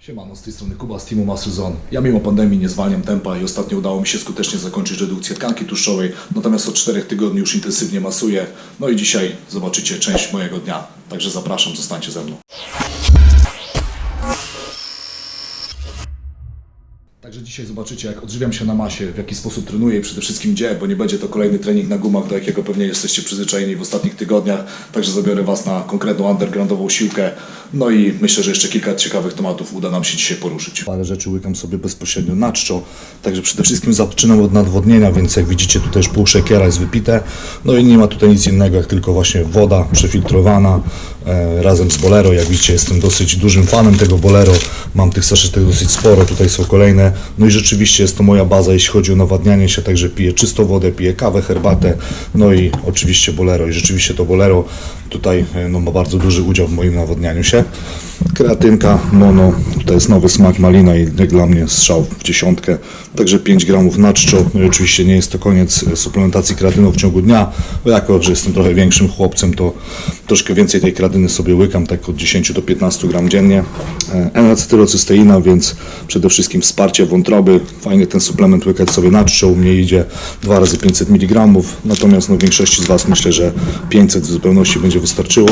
Siemano, z tej strony Kuba z Teamu Master Zone. Ja mimo pandemii nie zwalniam tempa i ostatnio udało mi się skutecznie zakończyć redukcję tkanki tłuszczowej, natomiast od 4 tygodni już intensywnie masuję. No i dzisiaj zobaczycie część mojego dnia. Także zapraszam, zostańcie ze mną. Także dzisiaj zobaczycie, jak odżywiam się na masie, w jaki sposób trenuję i przede wszystkim gdzie, bo nie będzie to kolejny trening na gumach, do jakiego pewnie jesteście przyzwyczajeni w ostatnich tygodniach. Także zabiorę Was na konkretną undergroundową siłkę. No i myślę, że jeszcze kilka ciekawych tematów uda nam się dzisiaj poruszyć. Parę rzeczy łykam sobie bezpośrednio na czczo. Także przede wszystkim zaczynam od nadwodnienia, więc jak widzicie tutaj już pół szekiera jest wypite. No i nie ma tutaj nic innego, jak tylko właśnie woda przefiltrowana razem z Bolero. Jak widzicie jestem dosyć dużym fanem tego Bolero. Mam tych saszetek dosyć sporo, tutaj są kolejne. No i rzeczywiście jest to moja baza, jeśli chodzi o nawadnianie się, także piję czystą wodę, piję kawę, herbatę, no i oczywiście Bolero. I rzeczywiście to Bolero tutaj e, no, ma bardzo duży udział w moim nawadnianiu się. Kreatynka, mono, to jest nowy smak malina i dla mnie strzał w dziesiątkę, także 5 gramów na czczo. No i oczywiście nie jest to koniec e, suplementacji kreatyną w ciągu dnia, bo jako, że jestem trochę większym chłopcem, to troszkę więcej tej kreatyny sobie łykam, tak od 10 do 15 gram dziennie. E, N-acetylocysteina, więc przede wszystkim wsparcie wątroby. Fajnie ten suplement łykać sobie na czczo, u mnie idzie 2 razy 500 mg, natomiast no, większości z Was myślę, że 500 w zupełności będzie wystarczyło.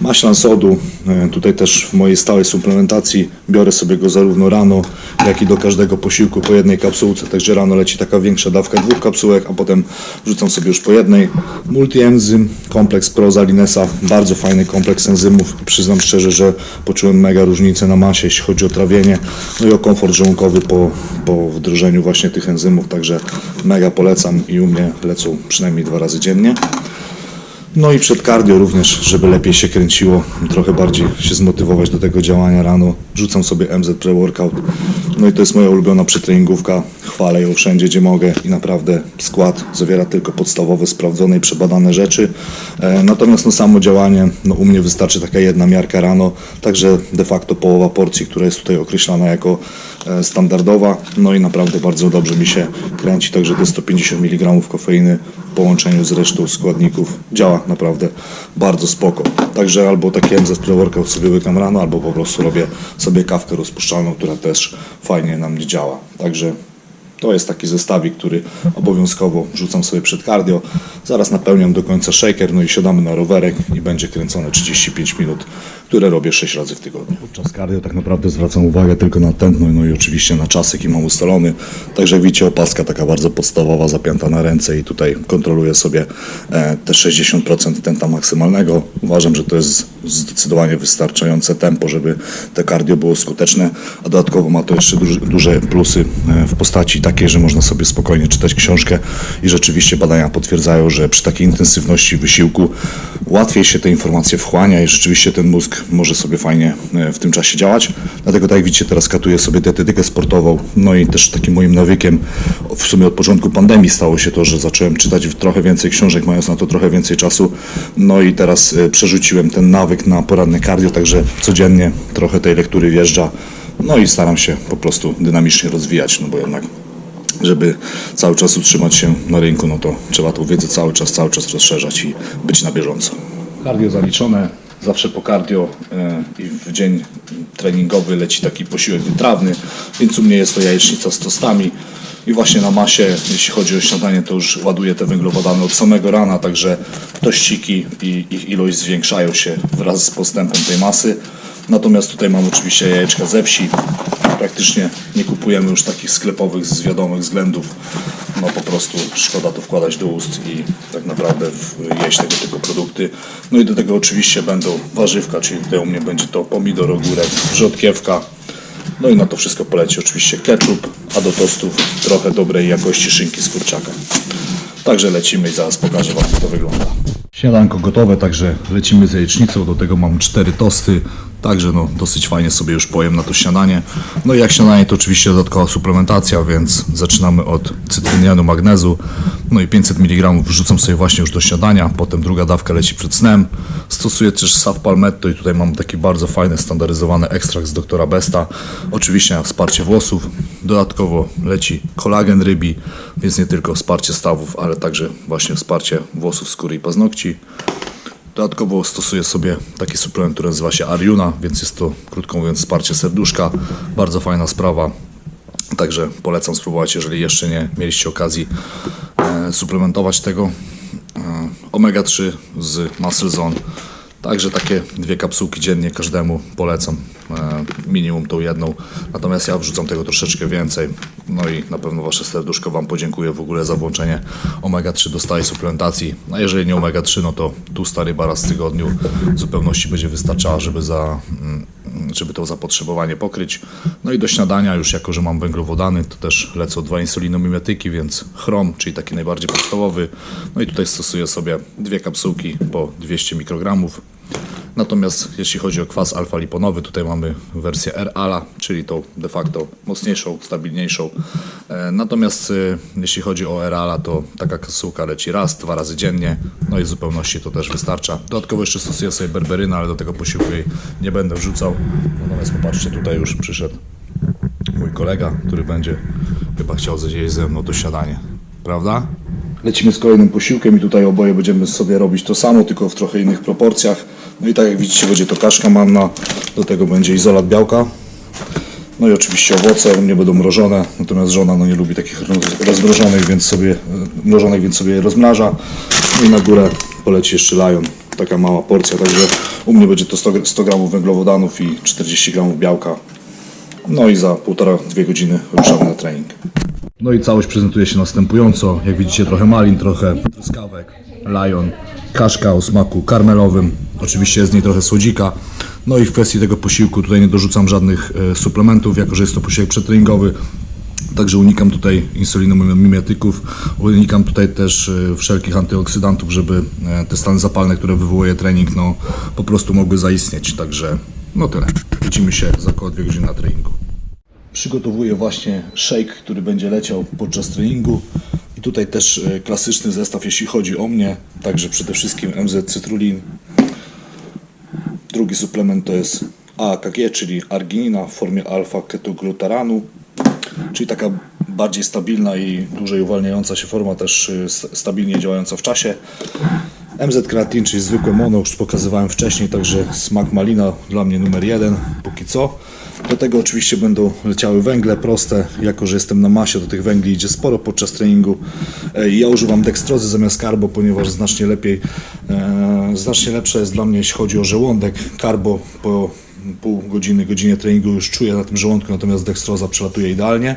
Maślan sodu, e, tutaj też w mojej stałej suplementacji biorę sobie go zarówno rano, jak i do każdego posiłku po jednej kapsułce, także rano leci taka większa dawka dwóch kapsułek, a potem wrzucam sobie już po jednej. Multienzym, kompleks Prozalinesa, bardzo fajny kompleks enzymów. Przyznam szczerze, że poczułem mega różnicę na masie, jeśli chodzi o trawienie, no i o komfort żołądkowy po, po wdrożeniu właśnie tych enzymów, także mega polecam i u mnie lecą przynajmniej dwa razy dziennie. No i przed cardio również, żeby lepiej się kręciło, trochę bardziej się zmotywować do tego działania rano. Rzucam sobie MZ Pre-Workout. No i to jest moja ulubiona przetreningówka. Chwalę ją wszędzie, gdzie mogę i naprawdę skład zawiera tylko podstawowe, sprawdzone i przebadane rzeczy. E, natomiast no samo działanie, no u mnie wystarczy taka jedna miarka rano, także de facto połowa porcji, która jest tutaj określana jako standardowa. No i naprawdę bardzo dobrze mi się kręci, także te 150 mg kofeiny w połączeniu z resztą składników działa naprawdę bardzo spoko. Także albo taki MZ Pre-Workout sobie łykam rano, albo po prostu robię sobie kawkę rozpuszczalną, która też fajnie na mnie działa. Także to jest taki zestawik, który obowiązkowo rzucam sobie przed cardio. Zaraz napełniam do końca shaker, no i siadamy na rowerek i będzie kręcone 35 minut, które robię 6 razy w tygodniu. Podczas cardio tak naprawdę zwracam uwagę tylko na tętno, no i oczywiście na czas, jaki mam ustalony. Także widzicie, opaska taka bardzo podstawowa, zapięta na ręce i tutaj kontroluję sobie e, te 60% tęta maksymalnego. Uważam, że to jest zdecydowanie wystarczające tempo, żeby te cardio było skuteczne, a dodatkowo ma to jeszcze duże, duże plusy e, w postaci takiej, że można sobie spokojnie czytać książkę i rzeczywiście badania potwierdzają, że przy takiej intensywności wysiłku łatwiej się te informacje wchłania i rzeczywiście ten mózg może sobie fajnie e, w tym czasie działać. Dlatego tak jak widzicie, teraz katuję sobie dietetykę sportową, no i też takim moim nawykiem w sumie od początku pandemii stało się to, że zacząłem czytać trochę więcej książek, mając na to trochę więcej czasu, no i teraz e, przerzuciłem ten nawyk na poranne cardio, także codziennie trochę tej lektury wjeżdża, no i staram się po prostu dynamicznie rozwijać, no bo jednak żeby cały czas utrzymać się na rynku, no to trzeba tą wiedzę cały czas, cały czas rozszerzać i być na bieżąco. Cardio zaliczone, zawsze po cardio e, i w dzień treningowy leci taki posiłek wytrawny, więc u mnie jest to jajecznica z tostami i właśnie na masie, jeśli chodzi o śniadanie, to już ładuję te węglowodany od samego rana, także tościki i ich ilość zwiększają się wraz z postępem tej masy. Natomiast tutaj mam oczywiście jajeczka ze wsi. Praktycznie nie kupujemy już takich sklepowych z wiadomych względów. No po prostu szkoda to wkładać do ust i tak naprawdę jeść tego typu produkty. No i do tego oczywiście będą warzywka, czyli tutaj u mnie będzie to pomidor, ogórek, rzodkiewka. No i na to wszystko poleci oczywiście ketchup, a do tostów trochę dobrej jakości szynki z kurczaka. Także lecimy i zaraz pokażę Wam jak to wygląda. Śniadanko gotowe, także lecimy z jajecznicą, do tego mam cztery tosty, także no dosyć fajnie sobie już pojem na to śniadanie. No i jak śniadanie to oczywiście dodatkowa suplementacja, więc zaczynamy od cytrynianu magnezu, no i 500 mg wrzucam sobie właśnie już do śniadania, potem druga dawka leci przed snem. Stosuję też saw palmetto i tutaj mam taki bardzo fajny, standaryzowany ekstrakt z doktora Besta, oczywiście na wsparcie włosów. Dodatkowo leci kolagen rybi, więc nie tylko wsparcie stawów, ale także właśnie wsparcie włosów, skóry i paznokci. Dodatkowo stosuję sobie taki suplement, który nazywa się Ariuna, więc jest to, krótko mówiąc, wsparcie serduszka. Bardzo fajna sprawa. Także polecam spróbować, jeżeli jeszcze nie mieliście okazji e, suplementować tego. E, Omega 3 z Muscle Zone. Także takie dwie kapsułki dziennie każdemu polecam. E, minimum tą jedną. Natomiast ja wrzucam tego troszeczkę więcej. No i na pewno Wasze serduszko Wam podziękuję w ogóle za włączenie omega 3 do stałej suplementacji. A jeżeli nie omega 3, no to tu stary raz w tygodniu w zupełności będzie wystarczała, żeby za, mm, żeby to zapotrzebowanie pokryć. No i do śniadania już jako, że mam węglowodany, to też lecą dwa insulinomimetyki, więc chrom, czyli taki najbardziej podstawowy. No i tutaj stosuję sobie dwie kapsułki po 200 mikrogramów. Natomiast jeśli chodzi o kwas alfa-liponowy, tutaj mamy wersję R-ALA, czyli tą de facto mocniejszą, stabilniejszą. E, Natomiast e, jeśli chodzi o R-ALA, to taka kapsułka leci raz, dwa razy dziennie, no i w zupełności to też wystarcza. Dodatkowo jeszcze stosuję sobie berberynę, ale do tego posiłku jej nie będę wrzucał. Natomiast popatrzcie, tutaj już przyszedł mój kolega, który będzie chyba chciał zjeść ze mną to śniadanie. Prawda? Lecimy z kolejnym posiłkiem i tutaj oboje będziemy sobie robić to samo, tylko w trochę innych proporcjach. No i tak jak widzicie będzie to kaszka manna, do tego będzie izolat białka. No i oczywiście owoce, u mnie będą mrożone, natomiast żona no, nie lubi takich roz- rozmrożonych, więc sobie, e, mrożonych, więc sobie je rozmraża. No i na górę poleci jeszcze lajon, taka mała porcja, także u mnie będzie to 100, gr- 100 gramów węglowodanów i 40 gramów białka. No i za półtora, dwie godziny ruszamy na trening. No i całość prezentuje się następująco. Jak widzicie trochę malin, trochę truskawek, lion, kaszka o smaku karmelowym. Oczywiście jest z niej trochę słodzika. No i w kwestii tego posiłku tutaj nie dorzucam żadnych e, suplementów, jako że jest to posiłek przetreningowy. Także unikam tutaj insulinomimetyków, unikam tutaj też e, wszelkich antyoksydantów, żeby e, te stany zapalne, które wywołuje trening, no po prostu mogły zaistnieć. Także no tyle. Widzimy się za około 2 godziny na treningu. Przygotowuję właśnie shake, który będzie leciał podczas treningu. I tutaj też e, klasyczny zestaw, jeśli chodzi o mnie. Także przede wszystkim MZ Cytrulin. Drugi suplement to jest AKG, czyli arginina w formie alfa-ketoglutaranu, czyli taka bardziej stabilna i dłużej uwalniająca się forma, też st- stabilnie działająca w czasie. MZ kreatin, czyli zwykłe mono, już pokazywałem wcześniej, także smak malina dla mnie numer jeden póki co. Do tego oczywiście będą leciały węgle proste, jako że jestem na masie, do tych węgli idzie sporo podczas treningu. E, Ja używam dekstrozy zamiast karbo, ponieważ znacznie lepiej, e, znacznie lepsze jest dla mnie, jeśli chodzi o żołądek. Karbo po pół godziny, godzinie treningu już czuję na tym żołądku, natomiast dekstroza przelatuje idealnie.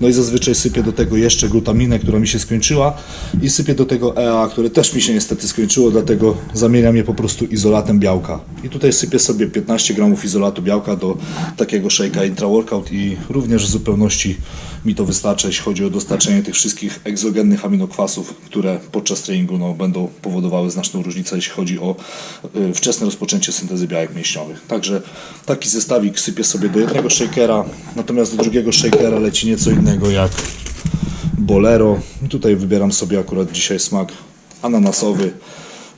No i zazwyczaj sypię do tego jeszcze glutaminę, która mi się skończyła i sypię do tego EA, które też mi się niestety skończyło, dlatego zamieniam je po prostu izolatem białka. I tutaj sypię sobie 15 gramów izolatu białka do takiego shake'a intra-workout i również w zupełności mi to wystarcza, jeśli chodzi o dostarczenie tych wszystkich egzogennych aminokwasów, które podczas treningu no, będą powodowały znaczną różnicę, jeśli chodzi o y, wczesne rozpoczęcie syntezy białek mięśniowych. Także taki zestawik sypię sobie do jednego shakera, natomiast do drugiego shakera leci nieco innego jak Bolero. Tutaj wybieram sobie akurat dzisiaj smak ananasowy.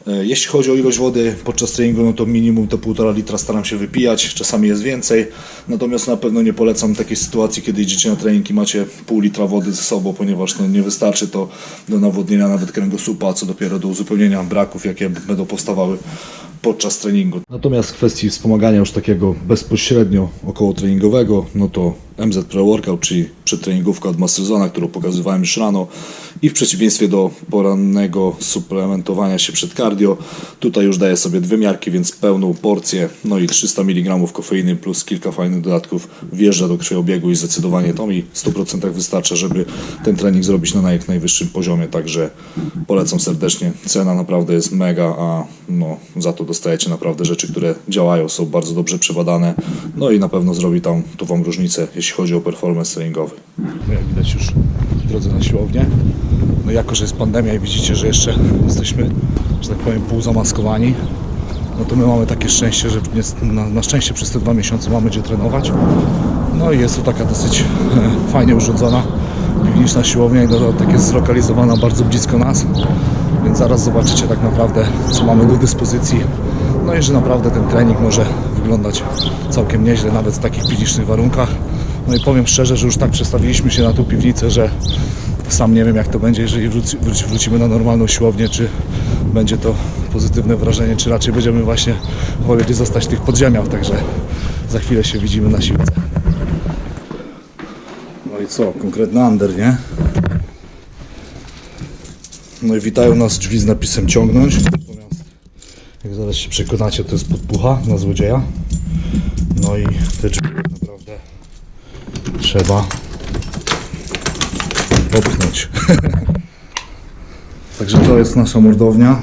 E, Jeśli chodzi o ilość wody podczas treningu, no to minimum to 1,5 litra staram się wypijać, czasami jest więcej. Natomiast na pewno nie polecam takiej sytuacji, kiedy idziecie na trening i macie pół litra wody ze sobą, ponieważ no, nie wystarczy to do nawodnienia nawet kręgosłupa, co dopiero do uzupełnienia braków, jakie będą powstawały podczas treningu. Natomiast w kwestii wspomagania już takiego bezpośrednio około treningowego, no to MZ Pre-Workout, czyli przedtreningówka od Masterzona, którą pokazywałem już rano i w przeciwieństwie do porannego suplementowania się przed cardio, tutaj już daję sobie dwie miarki, więc pełną porcję, no i 300 mg kofeiny plus kilka fajnych dodatków wjeżdża do krwiobiegu i zdecydowanie to mi w 100% wystarcza, żeby ten trening zrobić na jak najwyższym poziomie, także polecam serdecznie. Cena naprawdę jest mega, a no, za to dostajecie naprawdę rzeczy, które działają, są bardzo dobrze przebadane, no i na pewno zrobi tam tu Wam różnicę, jeśli chodzi o performance treningowy. No jak widać już w drodze na siłownię, no jako, że jest pandemia i widzicie, że jeszcze jesteśmy, że tak powiem, półzamaskowani, no to my mamy takie szczęście, że na, szczęście przez te dwa miesiące mamy gdzie trenować. No i jest to taka dosyć fajnie urządzona piwniczna siłownia i dodatek jest zlokalizowana bardzo blisko nas, więc zaraz zobaczycie tak naprawdę, co mamy do dyspozycji. No i że naprawdę ten trening może wyglądać całkiem nieźle, nawet w takich piwniczych warunkach. No i powiem szczerze, że już tak przestawiliśmy się na tą piwnicę, że sam nie wiem jak to będzie, jeżeli wróci, wróci, wrócimy na normalną siłownię, czy będzie to pozytywne wrażenie, czy raczej będziemy właśnie woleli zostać w tych podziemiach, także za chwilę się widzimy na siłce. No i co, konkretny under, nie? No i witają nas drzwi z napisem ciągnąć. Natomiast jak zaraz się przekonacie, to jest podpucha na złodzieja. No i te drzwi trzeba popchnąć. Także to jest nasza mordownia.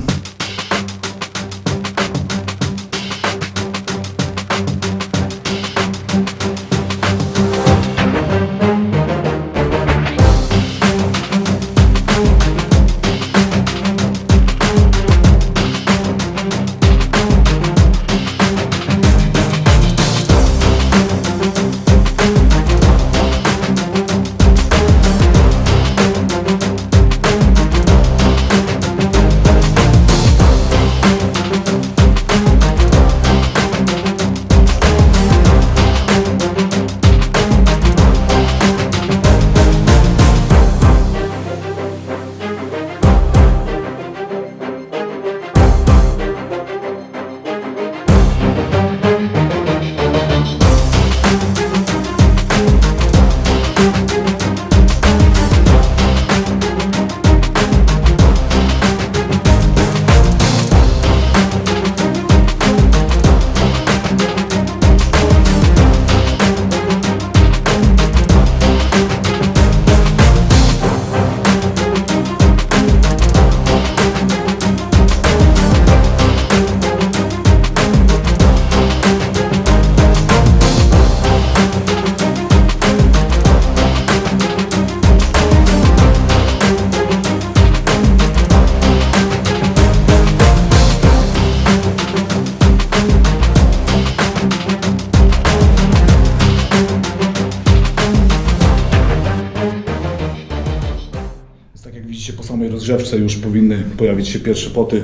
Rozgrzewce już powinny pojawić się pierwsze poty.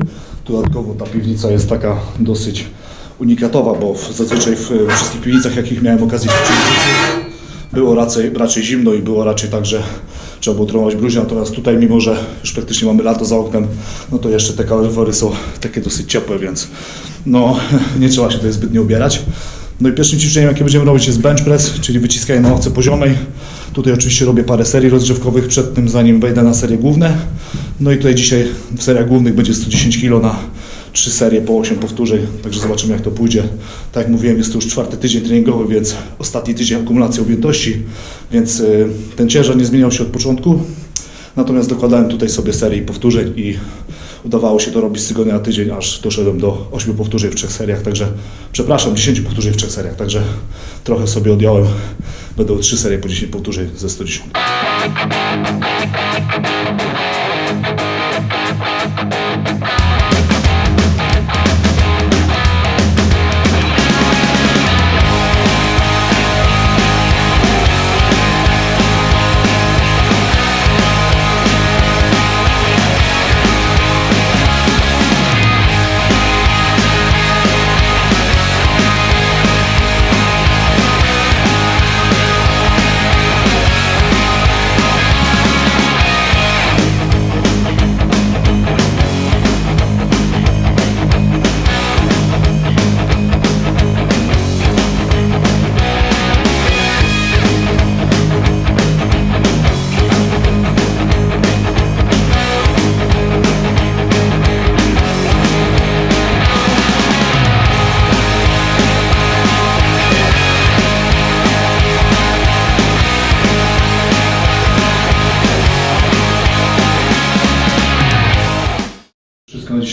Dodatkowo ta piwnica jest taka dosyć unikatowa, bo zazwyczaj w, wszystkich piwnicach, jakich miałem okazję było raczej, raczej zimno i było raczej tak, że trzeba było trenować bluźnie, natomiast tutaj mimo, że już praktycznie mamy lato za oknem, no to jeszcze te kaloryfery są takie dosyć ciepłe, więc no nie trzeba się tutaj zbytnio ubierać. No i pierwszym ćwiczeniem, jakie będziemy robić jest bench press, czyli wyciskanie na ławce poziomej. Tutaj oczywiście robię parę serii rozgrzewkowych przed tym, zanim wejdę na serie główne. No i tutaj dzisiaj w seriach głównych będzie 110 kg na 3 serie po 8 powtórzeń, także zobaczymy jak to pójdzie. Tak jak mówiłem, jest to już czwarty tydzień treningowy, więc ostatni tydzień akumulacji objętości, więc y, ten ciężar nie zmieniał się od początku. Natomiast dokładałem tutaj sobie serii powtórzeń i udawało się to robić z tygodnia na tydzień, aż doszedłem do 8 powtórzeń w trzech seriach, także przepraszam, 10 powtórzeń w trzech seriach, także trochę sobie odjąłem. Będą 3 serie po 10 powtórzeń ze 110.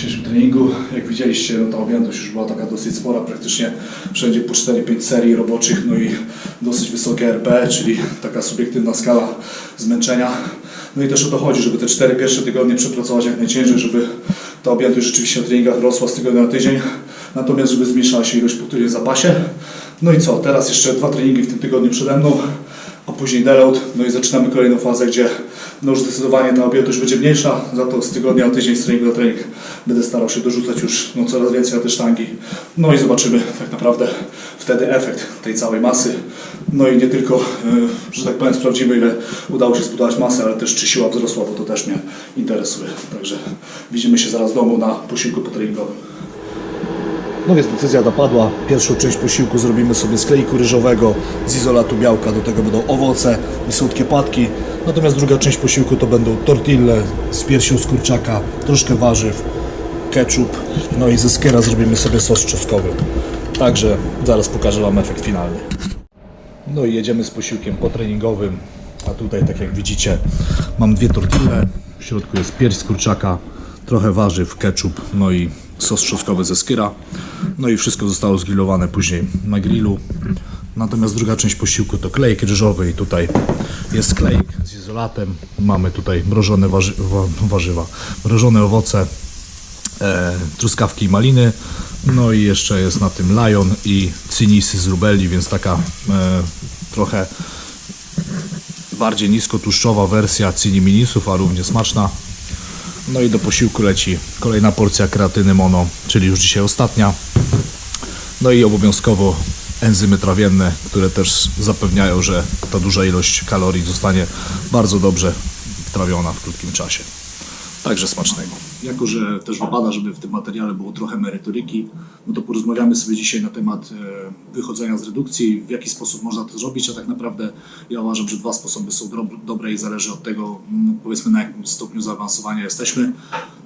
dzisiejszym treningu. Jak widzieliście, no ta objętość już była taka dosyć spora, praktycznie wszędzie po 4-5 serii roboczych, no i dosyć wysokie RP, czyli taka subiektywna skala zmęczenia. No i też o to chodzi, żeby te 4 pierwsze tygodnie przepracować jak najciężej, żeby ta objętość rzeczywiście na treningach rosła z tygodnia na tydzień, natomiast żeby zmniejszała się ilość powtórzeń w zapasie. No i co, teraz jeszcze dwa treningi w tym tygodniu przede mną, a później deload, no i zaczynamy kolejną fazę, gdzie no już zdecydowanie ta objętość będzie mniejsza, za to z tygodnia na tydzień, z treningu na trening będę starał się dorzucać już no, coraz więcej na te sztangi. No i zobaczymy tak naprawdę wtedy efekt tej całej masy. No i nie tylko, e, że tak powiem, sprawdzimy ile udało się zbudować masę, ale też czy siła wzrosła, bo to też mnie interesuje. Także widzimy się zaraz w domu na posiłku potreningowym. No więc decyzja dopadła. Pierwszą część posiłku zrobimy sobie z klejku ryżowego, z izolatu białka, do tego będą owoce i słodkie płatki. Natomiast druga część posiłku to będą tortille z piersią z kurczaka, troszkę warzyw, ketchup, no i ze skiera zrobimy sobie sos czosnkowy. Także zaraz pokażę Wam efekt finalny. No i jedziemy z posiłkiem potreningowym, a tutaj tak jak widzicie mam dwie tortille, w środku jest pierś z kurczaka, trochę warzyw, ketchup, no i sos trzostkowy ze skyra. No i wszystko zostało zgrillowane później na grillu. Natomiast druga część posiłku to klejek ryżowy i tutaj jest klejk z izolatem. Mamy tutaj mrożone warzy wa- warzywa, mrożone owoce, e, truskawki i maliny. No i jeszcze jest na tym lion i cynisy z rubeli, więc taka e, trochę bardziej niskotłuszczowa wersja cini minisów, a równie smaczna. No i do posiłku leci kolejna porcja kreatyny mono, czyli już dzisiaj ostatnia. No i obowiązkowo enzymy trawienne, które też zapewniają, że ta duża ilość kalorii zostanie bardzo dobrze wtrawiona w krótkim czasie. Także smacznego. Jako, że też wypada, żeby w tym materiale było trochę merytoryki, no to porozmawiamy sobie dzisiaj na temat e, wychodzenia z redukcji, w jaki sposób można to zrobić, a tak naprawdę ja uważam, że dwa sposoby są dob- dobre i zależy od tego, mm, powiedzmy na jakim stopniu zaawansowania jesteśmy,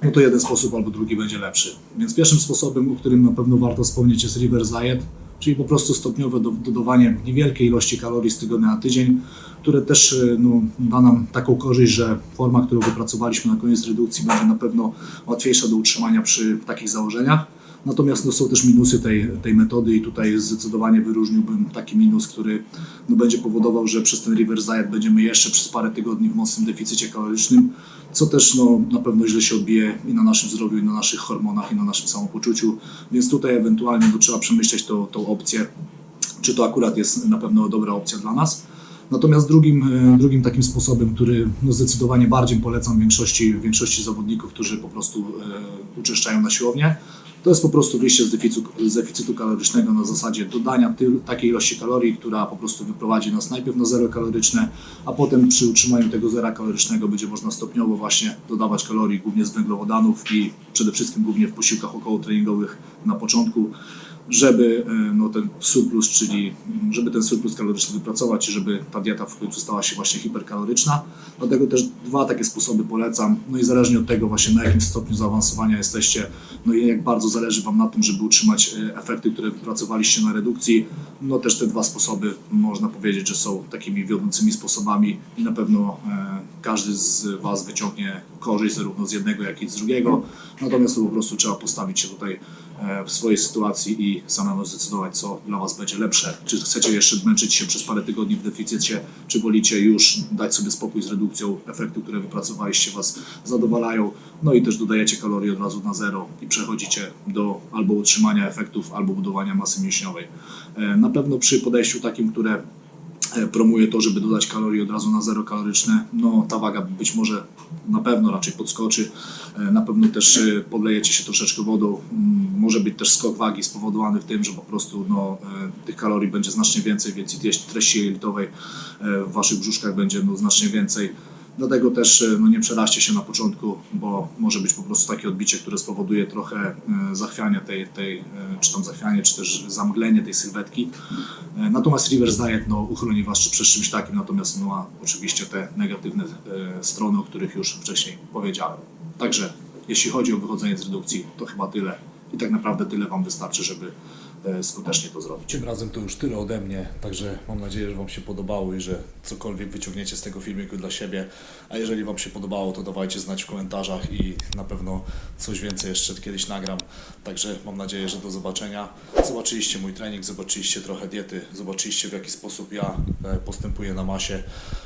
no to jeden sposób albo drugi będzie lepszy. Więc pierwszym sposobem, o którym na pewno warto wspomnieć jest reverse diet, czyli po prostu stopniowe do- dodawanie niewielkiej ilości kalorii z tygodnia na tydzień, które też e, no, da nam taką korzyść, że forma, którą wypracowaliśmy na koniec redukcji będzie na pewno łatwiejsza do utrzymania przy takich założeniach. Natomiast no, są też minusy tej, tej metody i tutaj zdecydowanie wyróżniłbym taki minus, który no, będzie powodował, że przez ten reverse diet będziemy jeszcze przez parę tygodni w mocnym deficycie kalorycznym, co też no, na pewno źle się odbije i na naszym zdrowiu, i na naszych hormonach, i na naszym samopoczuciu. Więc tutaj ewentualnie no, trzeba przemyśleć tą, tą opcję, czy to akurat jest na pewno dobra opcja dla nas. Natomiast drugim, e, drugim takim sposobem, który no zdecydowanie bardziej polecam większości, większości zawodników, którzy po prostu e, uczęszczają na siłownię, to jest po prostu wyjście z deficytu, z deficytu kalorycznego na zasadzie dodania takiej ilości kalorii, która po prostu wyprowadzi nas najpierw na zero kaloryczne, a potem przy utrzymaniu tego zera kalorycznego będzie można stopniowo właśnie dodawać kalorii głównie z węglowodanów i przede wszystkim głównie w posiłkach okołotreningowych na początku, żeby e, no, ten surplus, czyli żeby ten surplus kaloryczny wypracować i żeby ta dieta w końcu stała się właśnie hiperkaloryczna. Dlatego też dwa takie sposoby polecam. No i zależnie od tego właśnie na jakim stopniu zaawansowania jesteście, no i jak bardzo zależy Wam na tym, żeby utrzymać e, efekty, które wypracowaliście na redukcji, no też te dwa sposoby można powiedzieć, że są takimi wiodącymi sposobami i na pewno e, każdy z Was wyciągnie korzyść zarówno z jednego, jak i z drugiego. Natomiast to po prostu trzeba postawić się tutaj w swojej sytuacji i samemu zdecydować, co dla Was będzie lepsze. Czy chcecie jeszcze męczyć się przez parę tygodni w deficycie, czy wolicie już dać sobie spokój z redukcją, efekty, które wypracowaliście Was zadowalają, no i też dodajecie kalorii od razu na zero i przechodzicie do albo utrzymania efektów, albo budowania masy mięśniowej. E, Na pewno przy podejściu takim, które e, promuje to, żeby dodać kalorii od razu na zero kaloryczne, no ta waga być może na pewno raczej podskoczy, E, na pewno też e, podlejecie się troszeczkę wodą, Mm, może być też skok wagi spowodowany w tym, że po prostu no, e, tych kalorii będzie znacznie więcej, więc treści- jelitowej e, w waszych brzuszkach będzie no, znacznie więcej. Dlatego też e, no, nie przeraźcie się na początku, bo może być po prostu takie odbicie, które spowoduje trochę e, zachwiania tej, tej e, czy tam zachwianie, czy też zamglenie tej sylwetki. Natomiast reverse diet no, uchroni Was przed czymś takim, natomiast no, ma oczywiście te negatywne strony, o których już wcześniej powiedziałem. Także jeśli chodzi o wychodzenie z redukcji, to chyba tyle. I tak naprawdę tyle Wam wystarczy, żeby skutecznie to zrobić. Tym razem to już tyle ode mnie, także mam nadzieję, że Wam się podobało i że cokolwiek wyciągniecie z tego filmiku dla siebie. A jeżeli Wam się podobało, to dawajcie znać w komentarzach i na pewno coś więcej jeszcze kiedyś nagram. Także mam nadzieję, że do zobaczenia. Zobaczyliście mój trening, zobaczyliście trochę diety, zobaczyliście w jaki sposób ja e, postępuję na masie,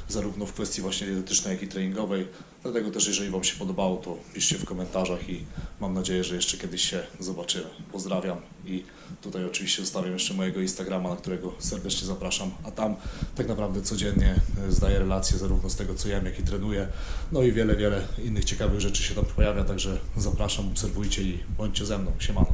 zarówno w kwestii właśnie dietetycznej, jak i treningowej. Dlatego też, jeżeli Wam się podobało, to piszcie w komentarzach i mam nadzieję, że jeszcze kiedyś się zobaczymy. Pozdrawiam i tutaj oczywiście zostawiam jeszcze mojego Instagrama, na którego serdecznie zapraszam, a tam tak naprawdę codziennie e, zdaję relacje zarówno z tego, co jem, jak i trenuję. No i wiele, wiele innych ciekawych rzeczy się tam pojawia, także zapraszam, obserwujcie i bądźcie ze mną. Siemano.